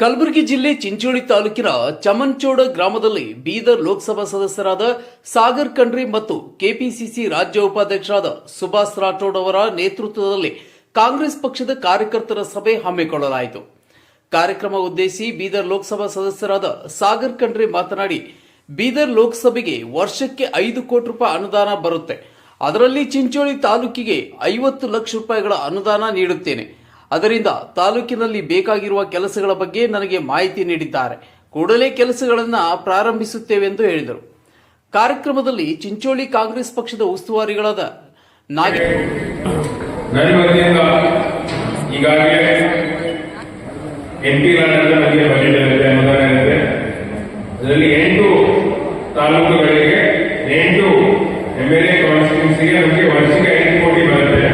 ಕಲಬುರಗಿ ಜಿಲ್ಲೆ ಚಿಂಚೋಳಿ ತಾಲೂಕಿನ ಚಮನ್ಚೋಡ ಗ್ರಾಮದಲ್ಲಿ ಬೀದರ್ ಲೋಕಸಭಾ ಸದಸ್ಯರಾದ ಸಾಗರ್ ಖಂಡ್ರಿ ಮತ್ತು ಕೆಪಿಸಿಸಿ ರಾಜ್ಯ ಉಪಾಧ್ಯಕ್ಷರಾದ ಸುಭಾಷ್ ರಾಠೋಡ್ ಅವರ ನೇತೃತ್ವದಲ್ಲಿ ಕಾಂಗ್ರೆಸ್ ಪಕ್ಷದ ಕಾರ್ಯಕರ್ತರ ಸಭೆ ಹಮ್ಮಿಕೊಳ್ಳಲಾಯಿತು. ಕಾರ್ಯಕ್ರಮ ಉದ್ದೇಶಿ ಬೀದರ್ ಲೋಕಸಭಾ ಸದಸ್ಯರಾದ ಸಾಗರ್ ಖಂಡ್ರೆ ಮಾತನಾಡಿ, ಬೀದರ್ ಲೋಕಸಭೆಗೆ ವರ್ಷಕ್ಕೆ ಐದು ಕೋಟಿ ರೂಪಾಯಿ ಅನುದಾನ ಬರುತ್ತೆ. ಅದರಲ್ಲಿ ಚಿಂಚೋಳಿ ತಾಲೂಕಿಗೆ ಐವತ್ತು ಲಕ್ಷ ರೂಪಾಯಿಗಳ ಅನುದಾನ ನೀಡುತ್ತೇನೆ. ಅದರಿಂದ ತಾಲೂಕಿನಲ್ಲಿ ಬೇಕಾಗಿರುವ ಕೆಲಸಗಳ ಬಗ್ಗೆ ನನಗೆ ಮಾಹಿತಿ ನೀಡಿದ್ದಾರೆ. ಕೂಡಲೇ ಕೆಲಸಗಳನ್ನು ಪ್ರಾರಂಭಿಸುತ್ತೇವೆಂದು ಹೇಳಿದರು. ಕಾರ್ಯಕ್ರಮದಲ್ಲಿ ಚಿಂಚೋಳಿ ಕಾಂಗ್ರೆಸ್ ಪಕ್ಷದ ಉಸ್ತುವಾರಿಗಳಾದ ಈಗಾಗಲೇ ಅದರಲ್ಲಿ ಎಂಟು ತಾಲೂಕುಗಳಿಗೆ ಎಂಟು ಎಂ ಎಲ್ ಎ ಕಾನ್ಸ್ಟಿಟ್ಯೂನ್ಸಿಗೆ ನಮಗೆ ವರ್ಷಕ್ಕೆ ಐದು ಕೋಟಿ ಬರುತ್ತೆ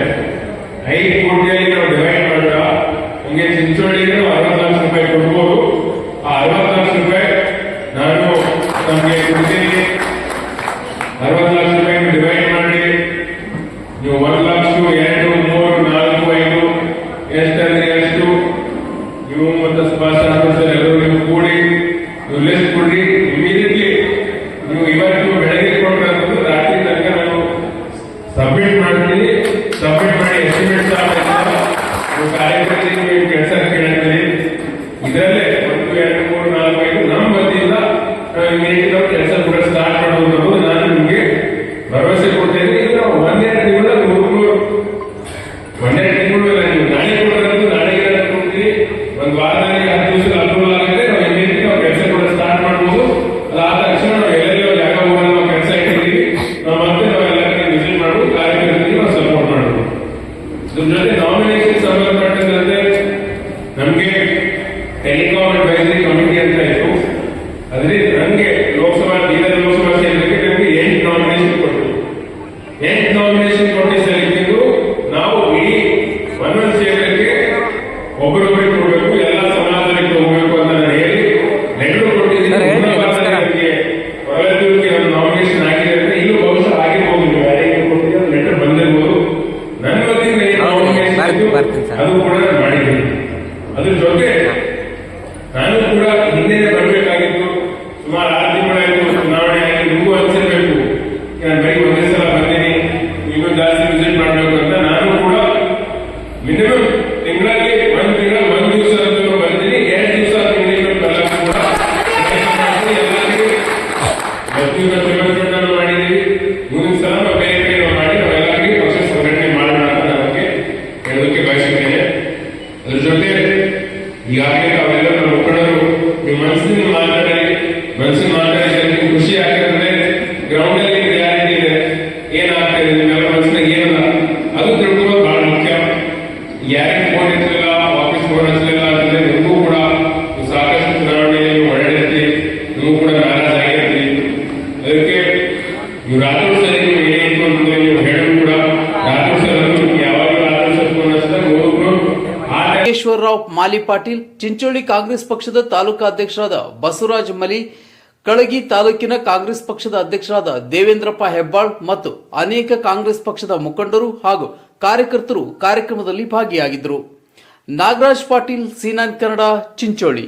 ಐದು ಕೋಟಿಯಲ್ಲಿ ನಾವು ಡಿವೈಡ್ ಮಾಡ್ತಾ ನಮಗೆ ಚಿಂಚೋಳಿಗೆ ಅರವತ್ತು ಲಕ್ಷ ರೂಪಾಯಿ ಕೊಡ್ಬೋದು. ಆ ಅರವತ್ತು ಲಕ್ಷ ರೂಪಾಯಿ ನಾನು ನಮಗೆ ಕೊಡ್ತೀನಿ. ಅರವತ್ತು ಲಕ್ಷ ರೂಪಾಯಿ ಡಿವೈಡ್ ಮಾಡಿ. ನೀವು ಒಂದು ಲಕ್ಷ, ಎರಡು, ಮೂರು, ನಾಲ್ಕು, ಐದು ಎಷ್ಟಂದ್ರೆ ಎಷ್ಟು? ನೀವು ಮತ್ತು ಸುಭಾಷ್ ಚಂದ್ರ ಎಲ್ಲರೂ ನೀವು ಕೂಡಿ, ನೀವು ಲಿಸ್ಟ್ ಕೊಡಿ ಇಮಿಡಿಯೇಟ್ಲಿ ನೀವು ಇವತ್ತು ಬೆಳಗ್ಗೆ ಕೊಟ್ಟರೆ ಅಂತಂದ್ರೆ ರಾತ್ರಿ ತನಕ ನಾನು ಸಬ್ಮಿಟ್ ಮಾಡ್ತೀನಿ ಸಬ್ಮಿಟ್ ಮಾಡಿ ಎಸ್ಟಿಮೇಟ್ ನೀವು ಕಾರ್ಯಕರ್ತರಿಗೆ ನೀವು ಕೆಲಸ ಕೇಳ್ತೀರಿ ಇದರಲ್ಲೇ ಒಂದು ಎರಡು ಮೂರು ನಾಲ್ಕು ಐದು ನಮ್ಮ ವತಿಯಿಂದ ನಾವು ಇಮಿಡಿಯೇಟ್ ಕೆಲಸ ಕೂಡ ಸ್ಟಾರ್ಟ್ ಅನ್ನೋದು ನಾನು ನಿಮಗೆ ಭರವಸೆ ಕೊಡ್ತೇನೆ. ಈಗ ನಾವು ಒಂದೆರಡು ತಿಂಗಳ ಮೂರು, ಒಂದೆರಡು ತಿಂಗಳು ನೀವು ಕೊಡ್ತೀವಿ ಒಂದು ವಾರದಲ್ಲಿ ಹತ್ತು ದಿವಸ ಅನುಕೂಲ ಆಗುತ್ತೆ. ನಾವು ಇಮಿಡಿಯೇಟ್ ನಾವು ಕೆಲಸ ಕೂಡ ಸ್ಟಾರ್ಟ್ ಮಾಡ್ಬೋದು. ಅದಾದ ತಕ್ಷಣ ನಾವು ಎಲ್ಲೆಲ್ಲೋ ಜಾಗ ನಾವು ಕೆಲಸ ಇಟ್ಟಿದ್ದೀವಿ, ನಾವು ಮತ್ತೆ ನಾವು ವಿಸಿಟ್ ಮಾಡ್ಬೋದು ಕಾರ್ಯಕರ್ತರಿಗೆ ನಾವು ಸಪೋರ್ಟ್ ಮಾಡ್ಬೋದು. ಇದ್ರ ಜೊತೆ ನಾಮಿನೇಷನ್ ಸಂಬಂಧಪಟ್ಟಂತೆ ನಮಗೆ ಟೆಲಿಕಾಮ್ ಅಡ್ವೈಸರಿ ಕಮಿಟಿ ಅಂತ ಅದು ಕೂಡ ಮಾಡಿದ್ದೀನಿ. ಅದ್ರ ಜೊತೆ ನಾನು ಕೂಡ ಜೊತೆ ಈಗಾಗಲೇ ತಾವೆಲ್ಲ ನಮ್ಮ ಮುಖಂಡರು ನಿಮ್ಮ ಮನಸ್ಸಿನ ಮಾತಾಡಿ ಮನಸ್ಸಿನ ಮಾತಾಡಿ ಖುಷಿ ಆಗ್ತದೆ ಗ್ರೌಂಡ್ ಅಲ್ಲಿ ರಿಯಾಲಿಟಿ ಇದೆ, ಏನಾಗ್ತಾ ಇದೆ ನಿಮ್ಮೆಲ್ಲ ಮನಸ್ಸಿನಾಗ ಏನಲ್ಲ, ಅದು ತಿಳ್ಕೊಳ್ಳೋದು ಬಹಳ ಮುಖ್ಯ. ಯಾರಿಗೆ ಫೋನ್ ಹಚ್ಚಲಿಲ್ಲ ಆಫೀಸ್ ಫೋನ್ ಹಚ್ಚಲಿಲ್ಲ ಅಂತಂದ್ರೆ ನಿಮಗೂ ಕೂಡ ಸಾಕಷ್ಟು ಚುನಾವಣೆಯಲ್ಲಿ ಓಡಾಡಿರ್ತೀರಿ ನಿಮಗೂ ಕೂಡ ನಾರಾಜ್ ಆಗಿರ್ತೀರಿ. ಅದಕ್ಕೆ ನೀವು ನಾಗೇಶ್ವರರಾವ್ ಮಾಲಿ ಪಾಟೀಲ್, ಚಿಂಚೋಳಿ ಕಾಂಗ್ರೆಸ್ ಪಕ್ಷದ ತಾಲೂಕಾ ಅಧ್ಯಕ್ಷರಾದ ಬಸವರಾಜ್ ಮಲಿ, ಕಳಗಿ ತಾಲೂಕಿನ ಕಾಂಗ್ರೆಸ್ ಪಕ್ಷದ ಅಧ್ಯಕ್ಷರಾದ ದೇವೇಂದ್ರಪ್ಪ ಹೆಬ್ಬಾಳ್ ಮತ್ತು ಅನೇಕ ಕಾಂಗ್ರೆಸ್ ಪಕ್ಷದ ಮುಖಂಡರು ಹಾಗೂ ಕಾರ್ಯಕರ್ತರು ಕಾರ್ಯಕ್ರಮದಲ್ಲಿ ಭಾಗಿಯಾಗಿದ್ದರು. ನಾಗರಾಜ್ ಪಾಟೀಲ್, ಸೀನಾನ್ ಕನ್ನಡ, ಚಿಂಚೋಳಿ.